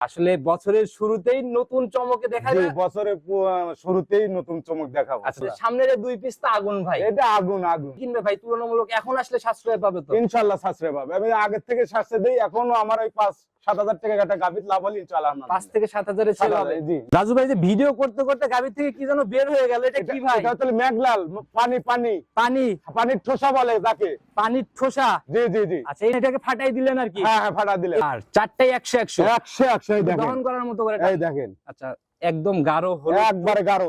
আসলে বছরের শুরুতেই নতুন চমকে দেখা যায় বছরের শুরুতেই নতুন চমক দেখাবো আসলে সামনের এই দুই পিস তো আগুন ভাই। এটা আগুন আগুন। কিনবে ভাই তুলনামূলক এখন আসলে সাশ্রয় পাবে তো? ইনশাল্লাহ সাশ্রয় পাবে। আমি আগের থেকে সাশ্রয় দেই এখনও আমার ওই পাঁচ সাত হাজার টাকা একটা গাভিত লাভ হলে ইনশাল্লাহ পাঁচ থেকে সাত হাজারের ছেলে হাজার, হবে। রাজু ভাই যে ভিডিও করতে করতে গাভি থেকে কি যেন বের হয়ে গেল এটা কি ভাই? এটা হচ্ছে মেঘলাল পানি পানি। পানি। পানির ঠোসা বলে যাকে। পানির ঠোসা? জি জি জি। আচ্ছা এটাকে ফাটাই দিলেন আর কি? হ্যাঁ হ্যাঁ ফাটা দিলে আর চারটাই একশো একশো? একশো একশো দহন করার মতো করে এই দেখেন। আচ্ছা একদম গাঢ় হলো একবারে গাঢ়।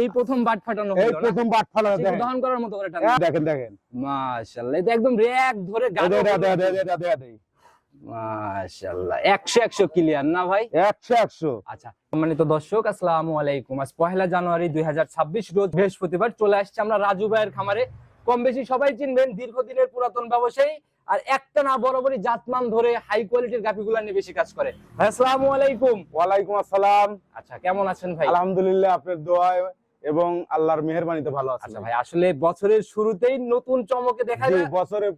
এই প্রথম বাট ফাটানো এই প্রথম বাট ফাটা সেটা দেখেন। দহন করার মতো করে দেখেন দেখেন। মাশাআল্লাহ এটা একদম র্যাক ধরে গাঢ় মাশাআল্লাহ। ক্লিয়ার না ভাই? আচ্ছা সম্মানিত দর্শক আসসালামু আলাইকুম। আজ পহেলা জানুয়ারি দুই রোজ বৃহস্পতিবার চলে আসছে আমরা রাজু ভাইয়ের খামারে। কম বেশি সবাই চিনবেন দীর্ঘদিনের পুরাতন ব্যবসায়ী। আর একটা না বরাবরই জাতমান ধরে হাই কোয়ালিটির গাভিগুলা নিয়ে বেশি কাজ করে। ভাই আসসালামু আলাইকুম। আসসালাম। আচ্ছা কেমন আছেন ভাই? আলহামদুলিল্লাহ আপনার দোয়ায় এবং আল্লাহর মেহরবানিতে ভালো আছে আচ্ছা ভাই আসলে বছরের শুরুতেই নতুন চমকে দেখা যায় বছরের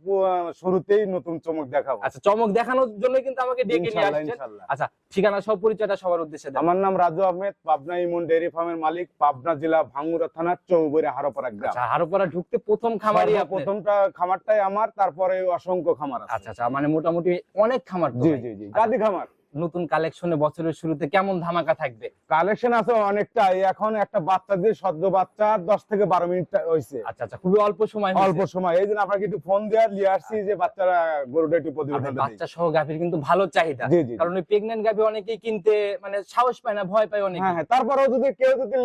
শুরুতেই নতুন চমক দেখাবো। আচ্ছা চমক দেখানোর জন্য কিন্তু আমাকে ডেকে নিয়ে আসছেন। ইনশাআল্লাহ। আচ্ছা ঠিকানা সব পরিচয়টা সবার উদ্দেশ্যে দেন। আমার নাম রাজু আহমেদ পাবনা ইমন ডেয়ারি ফার্মের মালিক পাবনা জেলা ভাঙ্গুরা থানা চৌবরে হারোপাড়া গ্রাম। আচ্ছা হারোপাড়া ঢুকতে প্রথম খামারই প্রথমটা খামারটাই আমার তারপরে অসংখ্য খামার আছে। আচ্ছা আচ্ছা মানে মোটামুটি অনেক খামার জি জি জি গাদি খামার। নতুন কালেকশনে বছরের শুরুতে কেমন ধামাকা থাকবে? কালেকশন আছে অনেকটাই। এখন একটা বাচ্চা দিয়ে সদ্য বাচ্চা দশ থেকে বারো মিনিট হয়েছে আচ্ছা আচ্ছা খুবই অল্প সময় অল্প সময়। এই জন্য আপনাকে একটু ফোন দেওয়ার নিয়ে আসছি যে বাচ্চারা গরুটা একটু প্রতিবেদন দিই। বাচ্চা সহ গাভীর কিন্তু ভালো চাহিদা। কারণ ওই প্রেগনেন্ট গাভী অনেকেই কিনতে মানে সাহস পায় না ভয় পায় অনেকে হ্যাঁ হ্যাঁ তারপরেও যদি কেউ যদি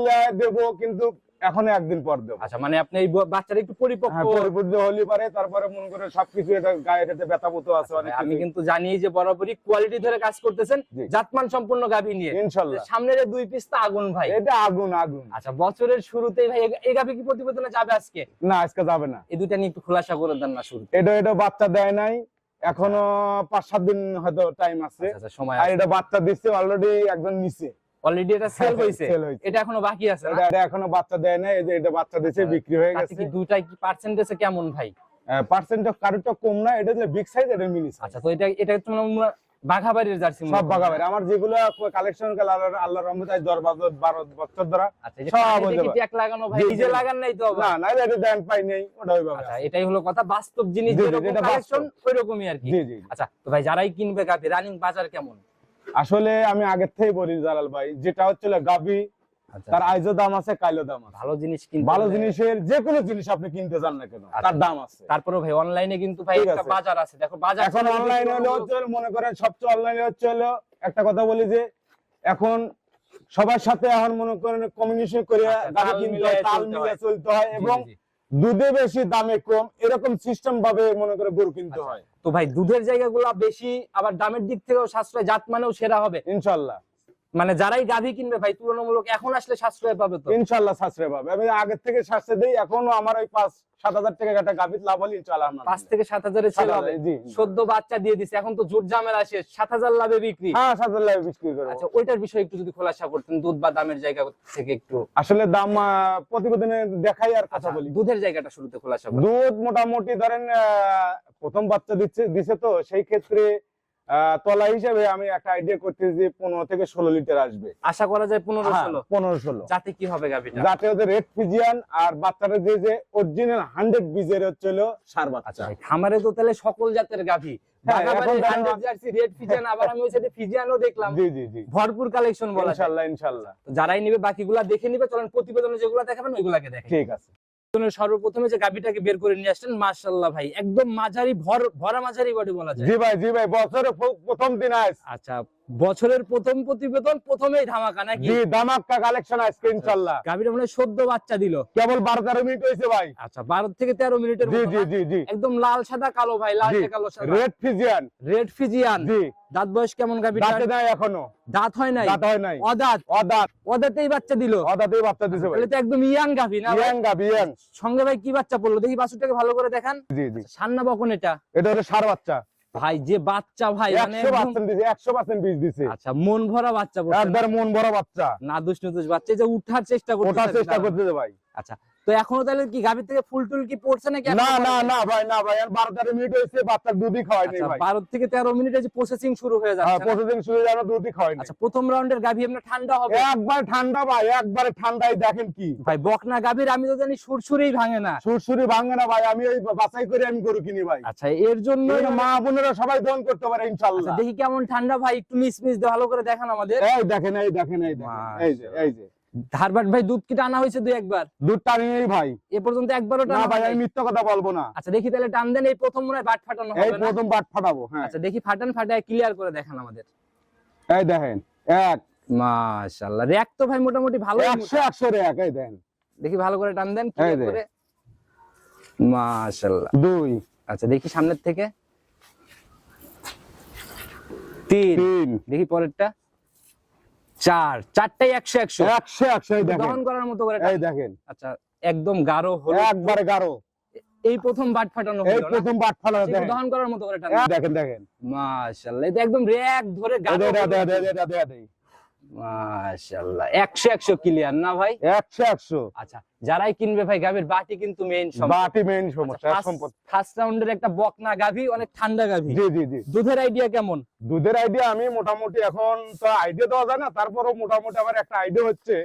দেবো কিন্তু এখনও একদিন পর দেবো। আচ্ছা মানে আপনি এই বাচ্চাটা একটু পরিপক্ক। হ্যাঁ পরিবর্তিত হলে পারে তারপরে মনে করে সবকিছু এটা গায়ে ব্যথা মতো আছে অনেক আমি কিন্তু জানি যে বরাবরই কোয়ালিটি ধরে কাজ করতেছেন জাতমান সম্পূর্ণ গাভী নিয়ে। সামনের এই দুই পিস তো আগুন ভাই। এটা আগুন আগুন। আচ্ছা বছরের শুরুতেই ভাই এই গাভী কি প্রতিবেদনে যাবে আজকে? না আজকে যাবে না। এই দুইটা নিয়ে একটু খোলাসা করে দেন না শুরু এটা এটা বাচ্চা দেয় নাই। এখনও পাঁচ সাত দিন হয়তো টাইম আছে। আচ্ছা সময় আর এটা বাচ্চা দিচ্ছে অলরেডি একজন নিচে। অলরেডি এটা সেল হয়েছে। এটা এখনও বাকি আছে এটা এটা এখনও বাচ্চা দেয় এই এটা বাচ্চা দিচ্ছে আচ্ছা, বিক্রি হয়ে গেছে। কি কি পার্সেন্টেজে কেমন ভাই? পার্সেন্ট কম না এটা যে বিগ সাইজ এটা মিনি। আচ্ছা তো এটা এটা তো মানে বাঘাবাড়ির জার্সি সব বাগাবের আমার যেগুলো কালেকশন আল্লাহ আল্লাহ রহমত আজ দশ বছর বারো বছর ধরা আচ্ছা সব পানিতে কি পারে। লাগানো ভাই? নিজে লাগান নাই তো না না এটা দেন পাই নেই ওটা ওইভাবে আচ্ছা এটাই হলো কথা বাস্তব জিনিস যেটা কালেকশন বাস্তব। ওই রকমই আর কি। আচ্ছা তো ভাই যারাই কিনবে গাভি রানিং বাজার কেমন? আসলে আমি আগের থেকেই বলি জালাল ভাই যেটা হচ্ছে গাবি আচ্ছা তার আইজও দাম আছে কাইলো দাম আছে ভালো জিনিস কিনতে ভালো জিনিসের যে কোনো জিনিস আপনি কিনতে চান না কেন আচ্ছা। তার দাম আছে তারপরে ভাই অনলাইনে কিন্তু ভাই একটা বাজার আছে দেখো বাজার এখন অনলাইনে হলে মনে করেন সবচেয়ে অনলাইনে হচ্ছে হলো একটা কথা বলি যে এখন সবার সাথে এখন মনে করেন কমিউনিকেশন করে আচ্ছা, গাড়ি কিনতে হয় তাল মিলিয়ে হয়। চলতে হয় এবং। দুধে বেশি দামে কম এরকম সিস্টেম ভাবে মনে করে গরু কিনতে আচ্ছা। হয় তো ভাই দুধের জায়গাগুলো বেশি, আবার দামের দিক থেকেও সাশ্রয়, জাত মানেও সেরা হবে। ইনশাল্লাহ। মানে যারাই গাভী কিনবে ভাই তুলনামূলক এখন আসলে সাশ্রয় পাবে তো। ইনশাল্লাহ সাশ্রয় পাবে। আমি আগের থেকে সাশ্রয় দিই এখনও আমার ওই পাঁচ সাত হাজার টাকা একটা গাভিত লাভ হলে ইনশাল্লাহ আমার পাঁচ থেকে সাত হাজারের ছেলে হবে। জি সদ্য বাচ্চা দিয়ে দিছে এখন তো জোর ঝামেলা শেষ। সাত হাজার লাভে বিক্রি। হ্যাঁ সাত হাজার লাভ বিক্রি করব। আচ্ছা ওইটার বিষয়ে একটু যদি খোলাসা করতেন দুধ বা দামের জায়গা থেকে একটু। আসলে দাম প্রতিবেদনে দেখাই আর কথা আচ্ছা বলি। দুধের জায়গাটা শুরুতে খোলাসা দুধ মোটামুটি ধরেন আহ, প্রথম বাচ্চা দিচ্ছে দিছে তো সেই ক্ষেত্রে তলা হিসেবে আমি একটা আইডিয়া করতেছি যে পনেরো থেকে ষোলো লিটার আসবে। আশা করা যায় পনেরো ষোলো। পনেরো ষোলো। যাতে কি হবে যাতে ওদের রেড ফিজিয়ান আর বাচ্চাটা যে যে অরিজিনাল হান্ড্রেড বীজের হচ্ছে হলো সার আচ্ছা বাচ্চা খামারে তো তাহলে সকল জাতের গাভী। হ্যাঁ, ভরপুর কালেকশন বলা ইনশাল্লাহ ইনশাল্লাহ। যারাই নিবে বাকিগুলা দেখে নিবে চলেন প্রতিবেদনে যেগুলো দেখাবেন ওইগুলাকে দেখে ঠিক আছে। সর্বপ্রথমে যে গাভীটাকে বের করে নিয়ে আসলেন মাসাল্লাহ ভাই একদম মাঝারি ভর ভরা মাঝারি বডি বলা যায়। জি ভাই জি ভাই বছরের প্রথম দিন আজ। আচ্ছা বছরের প্রথম প্রতিবেদন প্রথমেই ধামাকা নাকি? দামাক্কা কালেকশন আজকে ইনশাল্লাহ গাভীটা মনে সদ্য বাচ্চা দিল। কেবল বারো তেরো মিনিট হয়েছে ভাই। আচ্ছা বারো থেকে তেরো মিনিটের জি জি জি জি। একদম লাল সাদা কালো ভাই লাল। কালো সাদা। রেড ফিজিয়ান রেড ফিজিয়ান জি। দাঁত বয়স কেমন গাভীটা দাঁতে নাই এখনও। দাঁত হয় নাই? দাঁত হয় নাই। অদাঁত? অদাঁত। অদাঁতেই বাচ্চা দিল? অদাঁতেই বাচ্চা দিছে ভাই। তো একদম ইয়াং গাভী না ভাই? বিয়াং গা বিয়াং সঙ্গে ভাই কি বাচ্চা পড়ল? দেখি বাছুরটাকে ভালো করে দেখান। জি জি। সান্না বকন এটা। এটা হলো সার বাচ্চা। ভাই যে বাচ্চা ভাই মানে একশো পার্সেন্ট দিছে একশো পার্সেন্ট বীজ দিছে। আচ্ছা মন ভরা বাচ্চা একবার মন ভরা বাচ্চা। না দুষ নুতুষ বাচ্চা যে উঠার চেষ্টা ওঠার চেষ্টা করতেছে ভাই। আচ্ছা তো এখনও তাহলে কি গাভীর থেকে ফুল টুল কি পড়ছে নাকি না না না ভাই না ভাই আর বারো তেরো মিনিট হয়েছে বাচ্চার দুধই খাওয়াই নেই আচ্ছা ভাই। বারো থেকে তেরো মিনিটে যে প্রসেসিং শুরু হয়ে হ্যাঁ যাচ্ছে না? প্রতিদিন শুরু যেন দুধই খাওয়াই নেই আচ্ছা প্রথম রাউন্ডের গাভী আপনার ঠান্ডা হবে? একবার ঠান্ডা ভাই একবারে ঠান্ডায় দেখেন কি। ভাই বকনা গাভীর আমি তো জানি সুরসুরেই ভাঙে না। সুরসুরি ভাঙবে না ভাই আমি ওই বাছাই করে আমি গরু কিনি ভাই। আচ্ছা এর জন্য মা বোনেরা সবাই দহন করতে পারে আচ্ছা ইনশাল্লাহ দেখি কেমন ঠান্ডা ভাই একটু মিস মিস ভালো করে দেখান আমাদের। এই দেখেন এই দেখেন এই দেখেন এই যে এই যে। ধারবাট ভাই দুধ কি টানা হয়েছে দুই একবার? দুধ টানি নেই ভাই। এ পর্যন্ত একবারও না ভাই আমি মিথ্যা কথা বলব না। আচ্ছা দেখি তাহলে টান দেন এই প্রথম মনে হয় বাট ফাটানো হবে না? প্রথম বাট ফাটাবো হ্যাঁ। আচ্ছা দেখি ফাটান ফাটায় ক্লিয়ার করে দেখান আমাদের। এই দেখেন এক। মাশাআল্লাহ র্যাক তো ভাই মোটামুটি ভালো একশো একশো রে এক এই দেখেন। দেখি ভালো করে টান দেন এই যে। করে। মাশাআল্লাহ। দুই। আচ্ছা দেখি সামনের থেকে। তিন। দেখি পরেরটা। চার চারটাই একশো একশো। একশো একশো দহন করার মতো করে এই দেখেন। আচ্ছা একদম গাঢ় হলো একবারে গাঢ়। এই প্রথম বাট ফাটানো এই প্রথম বাট ফাটা সেগুলো দেখেন। দহন করার মতো করে দেখেন দেখেন। মাশাআল্লাহ এটা একদম রেক ধরে গাঢ় মাশাআল্লাহ। ক্লিয়ার না ভাই? আচ্ছা যারাই কিনবে ভাই বাটি কিন্তু মেইন বাটি মেইন সমস্যা সম্পদ ফার্স্ট রাউন্ডের একটা বকনা অনেক ঠান্ডা গাভী। জি জি জি। দুধের আইডিয়া কেমন? দুধের আইডিয়া আমি মোটামুটি এখন তো আইডিয়া দেওয়া যায় না তারপরও মোটামুটি আমার একটা আইডিয়া হচ্ছে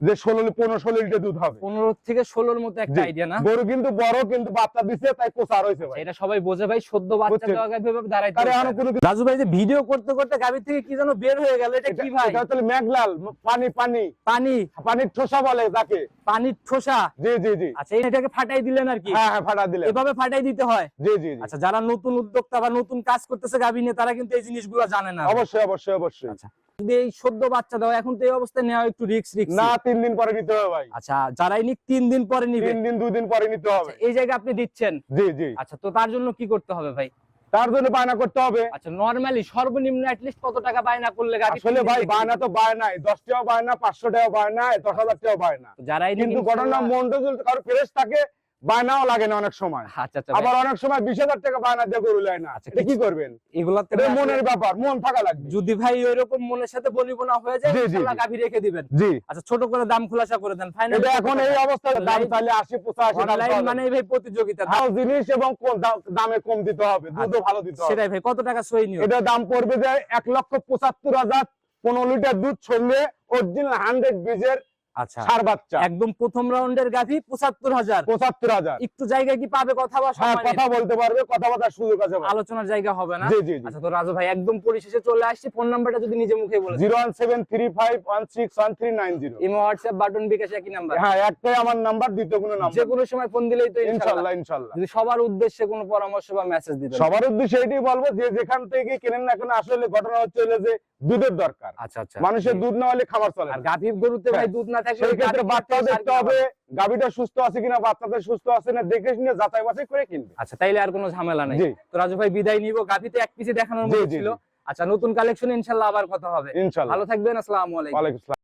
যে ষোলো পনেরো ষোলো লিটার দুধ হবে। পনেরো থেকে ষোলোর মতো একটা আইডিয়া না? গরু কিন্তু বড় কিন্তু বাচ্চা দিছে তাই কোচার হয়েছে এটা সবাই বোঝে ভাই সদ্য বাচ্চা? দেওয়া। কোনো রাজু ভাই যে ভিডিও করতে করতে গাভী থেকে কি যেন বের হয়ে গেল এটা কি ভাই? এটা হচ্ছে মেঘলাল পানি পানি। পানি। পানির ঠোসা বলে যাকে। পানির ঠোসা? জি জি জি। আচ্ছা এটাকে ফাটাই দিলেন আর কি? হ্যাঁ হ্যাঁ ফাটা দিলে এভাবে ফাটাই দিতে হয়? জি জি জি। আচ্ছা যারা নতুন উদ্যোক্তা বা নতুন কাজ করতেছে গাভী নিয়ে তারা কিন্তু এই জিনিসগুলো জানে না। অবশ্যই অবশ্যই অবশ্যই। আচ্ছা। যদি এই সদ্য বাচ্চা দাও এখন তো এই অবস্থায় নেওয়া একটু রিস্ক রিস্ক না তিন দিন পরে নিতে হবে ভাই। আচ্ছা যারাই নিক তিন দিন পরে নিবে। তিন দিন দুই দিন পরে নিতে হবে। আচ্ছা, এই জায়গায় আপনি দিচ্ছেন? জি জি। আচ্ছা তো তার জন্য কি করতে হবে ভাই? তার জন্য বায়না করতে হবে। আচ্ছা নরমালি সর্বনিম্ন লিস্ট কত টাকা বায়না করলে গাড়ি আসলে ভাই বায়না তো বায়নাই বায়না যারাই নিক কিন্তু ঘটনা ইনশাআল্লাহ- কারও ফ্রেশ থাকে বায়নাও লাগে না অনেক সময়। আচ্ছা আচ্ছা আবার অনেক সময় বিশ হাজার টাকা বায়না দিয়ে গরু নেয় না। আচ্ছা, এটা কি করবেন? ভাই মনের ব্যাপার মন থাকা লাগবে। যদি ভাই ওইরকম মনের সাথে বনিবনা হয়ে যায়। গাভী রেখে দিবেন। জি। আচ্ছা ছোট করে দাম খোলাসা করে দেন ফাইনাল এখন এই অবস্থায় দাম তাহলে আশি পঁচাশি অনলাইন মানে। ভাই প্রতিযোগিতা। ভালো জিনিস এবং কোন দামে কম দিতে হবে দুধও ভালো দিতে হবে। সেটাই ভাই কত টাকা সই নিও? এটা দাম পড়বে যে এক লক্ষ পঁচাত্তর হাজার পনেরো লিটার দুধ ছড়লে অরিজিনাল হান্ড্রেড বীজের আচ্ছা। সার বাচ্চা। একদম প্রথম রাউন্ডের গাভী পঁচাত্তর হাজার। পঁচাত্তর হাজার। একটু জায়গায় কি পাবে কথা বা হ্যাঁ সম্মানের? কথা বলতে পারবে কথা বলার সুযোগ আছে আলোচনার জায়গা হবে না? জি জি জি। আচ্ছা তো রাজু ভাই একদম পরিশেষে চলে আসছি। ফোন নাম্বারটা যদি নিজে মুখে বলে zero one seven three five one six one three nine zero. Imo WhatsApp button bKash একই নাম্বার। হ্যাঁ একটাই আমার নাম্বার দ্বিতীয় কোনো যে কোনো সময় ফোন দিলেই তো ইনশাল্লাহ। ইনশাল্লাহ যদি সবার উদ্দেশ্যে কোনো পরামর্শ বা মেসেজ দিতে সবার উদ্দেশ্যে এটাই বলব যে যেখান থেকে কেনেন না কেন আসলে ঘটনা হচ্ছে যে দুধের দরকার। আচ্ছা আচ্ছা। মানুষের দুধ না হলে খাবার চলে আর গাভীর গরুতে ভাই হ্যাঁ। দুধ না থাকলে সেই ক্ষেত্রে বাচ্চা দেখতে হবে গাভীটা সুস্থ আছে কিনা বাচ্চাটা সুস্থ আছে না দেখে শুনে যাচাই বাছাই করে কিনবে। আচ্ছা তাইলে আর কোনো ঝামেলা নাই। তো রাজু ভাই বিদায় নিব গাভীতে এক পিসে দেখানোর মতো ছিল। আচ্ছা নতুন কালেকশন ইনশাআল্লাহ আবার কথা হবে। ইনশাআল্লাহ ভালো থাকবেন আসসালামু আলাইকুম। ওয়ালাইকুম আসসালাম।